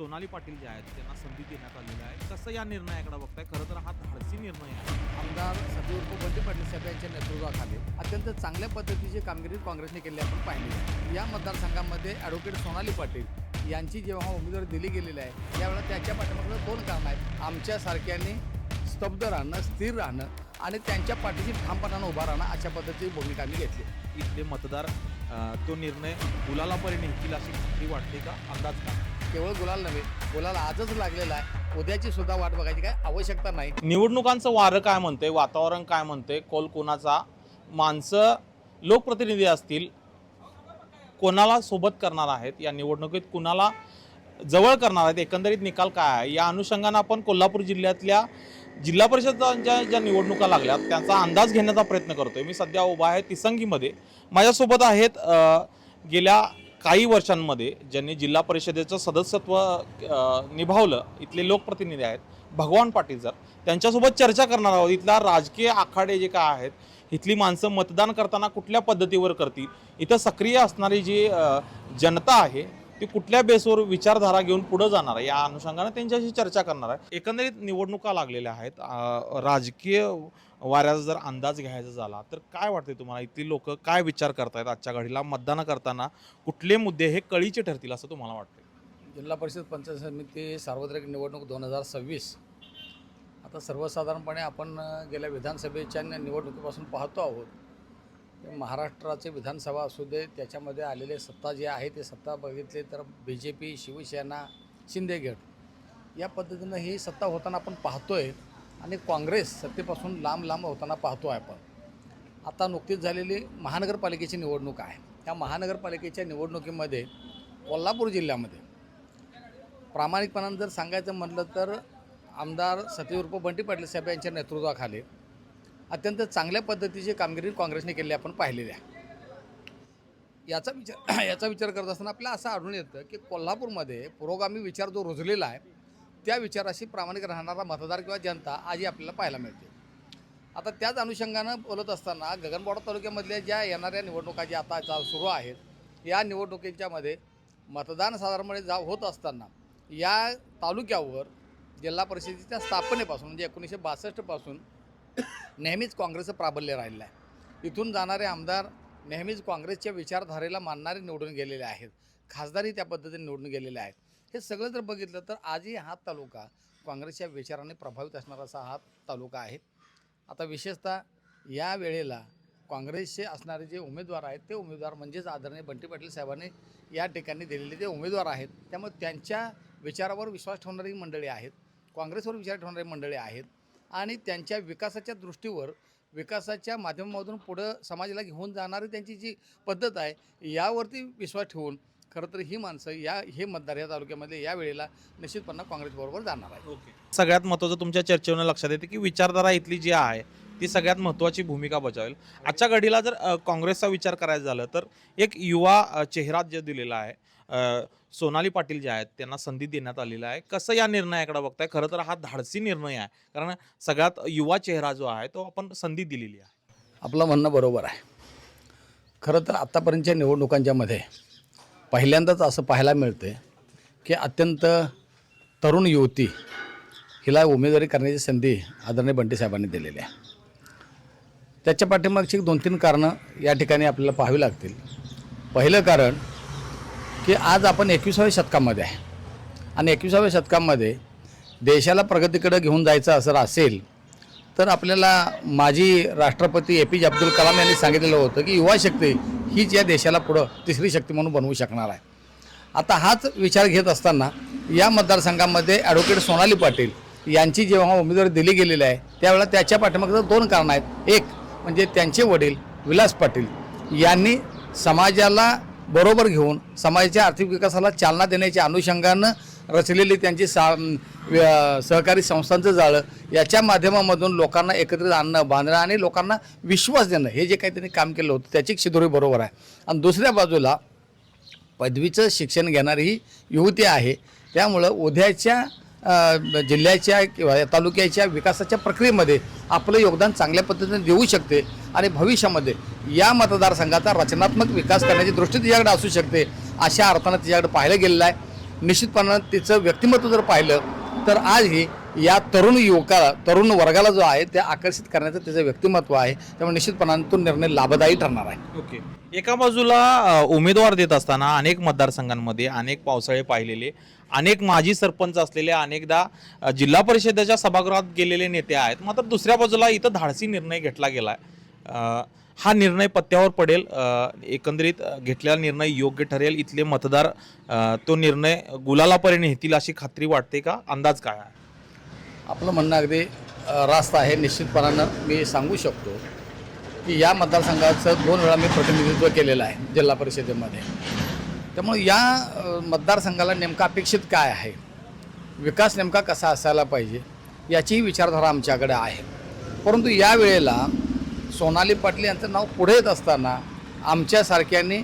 सोनाली पाटील जे आहेत त्यांना संधी देण्यात आलेली आहे. कसं या निर्णयाकडे बघताय? खरं तर हा धाडसी निर्णय आहे. आमदार सतीउर्फ बंटी पाटील साहेब यांच्या नेतृत्वाखाली अत्यंत चांगल्या पद्धतीची कामगिरी काँग्रेसने केली आपण पाहिली. या मतदारसंघामध्ये ॲडव्होकेट सोनाली पाटील यांची जेव्हा उमेदवारी दिली गेलेली आहे त्यावेळेला त्याच्या पाठीमागं दोन कारणं आहेत. आमच्यासारख्यांनी स्तब्ध राहणं स्थिर राहणं आणि त्यांच्या पाठीशी ठामपणानं उभा राहणं अशा पद्धतीची भूमिका आम्ही घेतली. इथले मतदार तो निर्णय गुलालापर्यंत निघतील अशी खात्री वाटते का? अंदाज का केवळ गुलाल नव्हे गुलाल आजच लागलेला आहे. उद्याची सुद्धा वाट बघायची काय आवश्यकता नाही. निवडणुकांचं वारं काय म्हणते वातावरण काय म्हणते कोल कोणाचा? माणसं लोकप्रतिनिधी असतील कोणाला सोबत करणार आहेत? या निवडणुकीत कुणाला जवळ करणार आहेत? एकंदरीत निकाल काय आहे? या अनुषंगानं आपण कोल्हापूर जिल्ह्यातल्या जिल्हा परिषदांच्या ज्या निवडणुका लागल्यात त्यांचा अंदाज घेण्याचा प्रयत्न करतोय. मी सध्या उभा आहे तिसंगीमध्ये. माझ्यासोबत आहेत गेल्या काही वर्षांमध्ये ज्यांनी जिल्हा परिषदेचं सदस्यत्व निभावलं इथले लोकप्रतिनिधी आहेत भगवान पाटील सर त्यांच्यासोबत चर्चा करणार आहोत. इथला राजकीय आखाडे जे काय आहेत इथली माणसं मतदान करताना कुठल्या पद्धतीवर करतील? इथं सक्रिय असणारी जी जनता आहे ती कुठल्या बेसवर विचारधारा घेऊन पुढे जाणार आहे या अनुषंगाने त्यांच्याशी चर्चा करणार आहे. एकंदरीत निवडणुका लागलेल्या आहेत. राजकीय वाऱ्याचा जर अंदाज घ्यायचा झाला तर काय वाटते तुम्हाला? इथली लोक काय विचार करतायत आजच्या घडीला? मतदान करताना कुठले मुद्दे हे कळीचे ठरतील असं तुम्हाला वाटतं जिल्हा परिषद पंचायत समिती सार्वत्रिक निवडणूक दोन हजार सव्वीस. आता सर्वसाधारणपणे आपण गेल्या विधानसभेच्या निवडणुकीपासून पाहतो आहोत महाराष्ट्राचे विधानसभा असू दे त्याच्यामध्ये आलेले सत्ता जे आहे ते सत्ता बघितले तर बी जे पी शिवसेना शिंदेगड या पद्धतीनं ही सत्ता होताना आपण पाहतो आहे आणि काँग्रेस सत्तेपासून लांब लांब होताना पाहतो आहे आपण. आता नुकतीच झालेली महानगरपालिकेची निवडणूक आहे. त्या महानगरपालिकेच्या निवडणुकीमध्ये कोल्हापूर जिल्ह्यामध्ये प्रामाणिकपणानं जर सांगायचं म्हटलं तर आमदार सतीउर्फ बंटी पाटील साहेब यांच्या नेतृत्वाखाली अत्यंत चांगल्या पद्धतीची कामगिरी काँग्रेसने केली आपण पाहिलेली आहे. याचा विचार याचा विचार करत असताना आपल्याला असं आढळून येतं की कोल्हापूरमध्ये पुरोगामी विचार जो रुजलेला आहे त्या विचाराशी प्रामाणिक राहणारा मतदार किंवा जनता आजही आपल्याला पाहायला मिळते. आता त्याच अनुषंगानं बोलत असताना गगनबावडा तालुक्यामधल्या ज्या येणाऱ्या निवडणुका ज्या आता चाल सुरू आहेत या निवडणुकीच्यामध्ये मतदान साधारणपणे जा होत असताना या तालुक्यावर जिल्हा परिषदेच्या स्थापनेपासून म्हणजे एकोणीसशे बासष्टपासून नेहमीच काँग्रेसचं प्राबल्य राहिलेलं आहे. इथून जाणारे आमदार नेहमीच काँग्रेसच्या विचारधारेला मानणारे निवडून गेलेले आहेत. खासदारही त्या पद्धतीने निवडून गेलेले आहेत. हे सगळं जर बघितलं तर आजही हा तालुका काँग्रेसच्या विचाराने प्रभावित असणारा असा हा तालुका आहे. आता विशेषतः या वेळेला काँग्रेसचे असणारे जे उमेदवार आहेत ते उमेदवार म्हणजेच आदरणीय बंटी पाटील साहेबांनी या ठिकाणी दिलेले जे उमेदवार आहेत त्यामुळे त्यांच्या विचारावर विश्वास ठेवणारी मंडळी आहेत काँग्रेसवर विचार ठेवणारी मंडळी आहेत आणि त्यांच्या विकासाच्या दृष्टीवर विकासाच्या माध्यमामधून पुढं समाजाला घेऊन जाणारी त्यांची जी पद्धत आहे यावरती विश्वास ठेवून खरं तर ही माणसं या हे मतदार या तालुक्यामध्ये या वेळेला निश्चितपणे काँग्रेसबरोबर जाणार आहे. सगळ्यात महत्त्वाचं तुमच्या चर्चेवरून लक्षात येते की विचारधारा इथली जी आहे ती सगळ्यात महत्त्वाची भूमिका बजावेल. आजच्या घडीला जर काँग्रेसचा विचार करायचा झाला तर एक युवा चेहरा जे दिलेला आहे सोनाली पाटील जे आहेत त्यांना संधी देण्यात आलेला आहे. कसं या निर्णयाकडे बघताय? खरं तर हा धाडसी निर्णय आहे कारण सगळ्यात युवा चेहरा जो आहे तो आपण संधी दिलेली आहे. आपलं म्हणणं बरोबर आहे. खरं तर आत्तापर्यंतच्या निवडणुकांच्यामध्ये पहिल्यांदाच असं पाहायला मिळते की अत्यंत तरुण युवती हिला उमेदवारी करण्याची संधी आदरणीय बंटी साहेबांनी दिलेली आहे. त्याच्या पाठीमागची दोन तीन कारणं या ठिकाणी आपल्याला पाहावी लागतील. पहिलं कारण की आज आपण एकविसाव्या शतकामध्ये आहे. आणि एकविसाव्या शतकामध्ये देशाला प्रगतीकडे घेऊन जायचं असं असेल तर आपल्याला माजी राष्ट्रपती ए पी जे अब्दुल कलाम यांनी सांगितलेलं होतं की युवा शक्ती हीच या देशाला पुढं तिसरी शक्ती म्हणून बनवू शकणार आहे. आता हाच विचार घेत असताना या मतदारसंघामध्ये ॲडव्होकेट सोनाली पाटील यांची जेव्हा उमेदवारी दिली गेलेली आहे त्यावेळेला त्याच्या पाठीमागचं दोन कारणं आहेत. एक म्हणजे त्यांचे वडील विलास पाटील यांनी समाजाला बरोबर घेऊन समाजाच्या आर्थिक विकासाला चालना देण्याच्या अनुषंगानं रचलेली त्यांची सा व्य- सहकारी संस्थांचं जाळं याच्या माध्यमामधून लोकांना एकत्रित आणणं बांधणं आणि लोकांना विश्वास देणं हे जे काही त्यांनी काम केलं होतं त्याची शिदोरी बरोबर आहे. आणि दुसऱ्या बाजूला पदवीचं शिक्षण घेणारी ही युवती आहे. त्यामुळं उद्याच्या जिल्ह्याच्या किंवा तालुक्याच्या विकासाच्या प्रक्रियेमध्ये आपलं योगदान चांगल्या पद्धतीने देऊ शकते आणि भविष्यामध्ये या मतदारसंघाचा रचनात्मक विकास करण्याची दृष्टी तिच्याकडे असू शकते अशा अर्थानं तिच्याकडे पाहिलं गेलेलं आहे. निश्चितपणानं तिचं व्यक्तिमत्व जर पाहिलं तर आज ही या तरुण युवकाला तरुण वर्गाला जो आहे त्या आकर्षित करण्याचं त्याचं व्यक्तिमत्व आहे. त्यामुळे निश्चितपणानं तो निर्णय लाभदायी ठरणार आहे. ओके. एका बाजूला उमेदवार देत असताना अनेक मतदारसंघांमध्ये अनेक पावसाळे पाहिलेले अनेक माजी सरपंच असलेले अनेकदा जिल्हा परिषदेच्या सभागृहात गेलेले नेते आहेत. मात्र दुसऱ्या बाजूला इथं धाडसी निर्णय घेतला गेला आहे हा निर्णय पत्त्यावर पडेल. एकंदरीत घेतलेला निर्णय योग्य ठरेल. इथले मतदार तो निर्णय गुलालापर्यंत येतील अशी खात्री वाटते का? अंदाज काय आहे? आपलं म्हणणं अगदी रास्त आहे. निश्चितपणानं मी सांगू शकतो की या मतदारसंघाचं दोन वेळा मी प्रतिनिधित्व केलेलं आहे जिल्हा परिषदेमध्ये. त्यामुळे या मतदारसंघाला नेमका अपेक्षित काय आहे? विकास नेमका कसा असायला पाहिजे? याचीही विचारधारा आमच्याकडे आहे. परंतु या वेळेला सोनाली पाटील यांचं नाव पुढे येत असताना आमच्यासारख्यांनी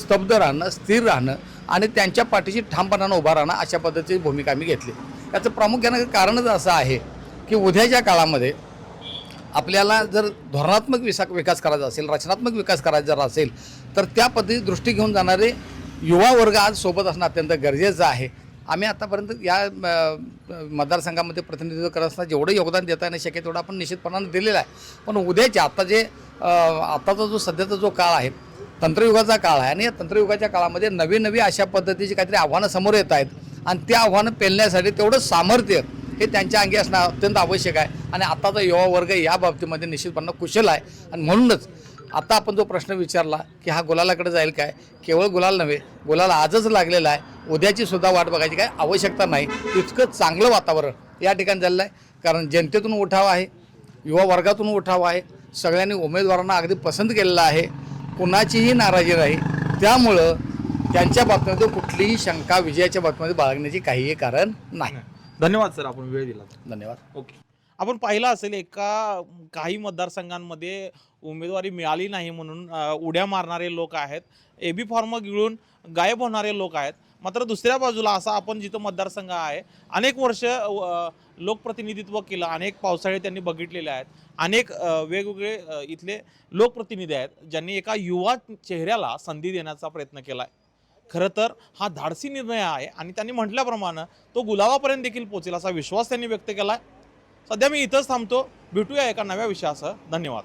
स्तब्ध राहणं स्थिर राहणं आणि त्यांच्या पाठीशी ठामपणानं उभा राहणं अशा पद्धतीची भूमिका आम्ही घेतली. याचं प्रामुख्यानं कारणच असं आहे की उद्याच्या काळामध्ये आपल्याला जर धोरणात्मक विसा विकास करायचा असेल रचनात्मक विकास करायचा जर असेल तर त्या पद्धती दृष्टी घेऊन जाणारे युवा वर्ग आज सोबत असणं अत्यंत गरजेचं आहे. आम्ही आतापर्यंत या मतदारसंघामध्ये प्रतिनिधित्व करत असताना जेवढं योगदान देता येणं शक्य तेवढं आपण निश्चितपणानं दिलेलं आहे. पण उद्याचे आता जे आत्ताचा जो सध्याचा जो काळ आहे तंत्रयुगाचा काळ आहे आणि या तंत्रयुगाच्या काळामध्ये नवी नवी अशा पद्धतीची काहीतरी आव्हानं समोर येत आहेत आणि त्या आव्हानं पेलण्यासाठी तेवढं सामर्थ्य हे त्यांच्या अंगी असणं अत्यंत आवश्यक आहे. आणि आत्ताचा युवा वर्ग या बाबतीमध्ये निश्चितपणे कुशल आहे. आणि म्हणूनच आता आपण जो प्रश्न विचारला की हा गुलालाकडे जाईल काय? केवळ गुलाल नव्हे गुलाल आजच लागलेला आहे. उद्याची सुद्धा वाट बघायची काय आवश्यकता नाही. इतकं चांगलं वातावरण या ठिकाणी झालेलं आहे. कारण जनतेतून उठाव आहे युवा वर्गातून उठाव आहे. सगळ्यांनी उमेदवारांना अगदी पसंत केलेलं आहे. कुणाचीही नाराजी नाही. त्यामुळं त्यांच्या बाबतीमध्ये कुठलीही शंका विजयाच्या बाबतीमध्ये बाळगण्याची काहीही कारण नाही. धन्यवाद सर आपण वेळ दिला. धन्यवाद. ओके. आपण पाहिलं असेल एका काही मतदारसंघांमध्ये उमेदवारी मिळाली नाही म्हणून उड्या मारणारे लोक आहेत. ए बी फॉर्म गिळून गायब होणारे लोक आहेत. मात्र दुसऱ्या बाजूला असा आपण जिथं मतदारसंघ आहे अनेक वर्ष लोकप्रतिनिधित्व केलं. अनेक पावसाळे त्यांनी बघितलेले आहेत. अनेक वेगवेगळे इथले लोकप्रतिनिधी आहेत ज्यांनी एका युवा चेहऱ्याला संधी देण्याचा प्रयत्न केला आहे खरं तर हा धाडसी निर्णय आहे आणि त्यांनी म्हटल्याप्रमाणे तो गुलाबापर्यंत देखील पोचेल असा विश्वास त्यांनी व्यक्त केला आहे सध्या मी इथंच थांबतो. भेटूया एका नव्या विषयासह. धन्यवाद.